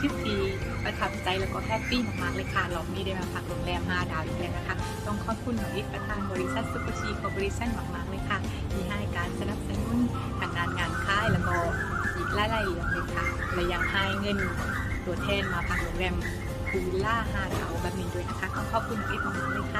คิดดีประทับใจแล้วก็แฮปปี้มากๆเลยค่ะรอมีได้มาพักโรงแรม 5 ดาวอีกแล้วนะคะ ต้องขอบคุณน้องอิทประธานบริษัทซุเปอร์ชีคอร์ปอเรชั่นมากๆเลยค่ะ ที่ให้การสนับสนุนทางด้านงานค่ายแล้วก็อีกหลายๆเรื่องเลยค่ะ และยังให้เงินตัวแทนมาพักโรงแรมคูล่า5ดาวแบบนี้ด้วยนะคะ ขอขอบคุณน้องอิทมากๆเลยค่ะ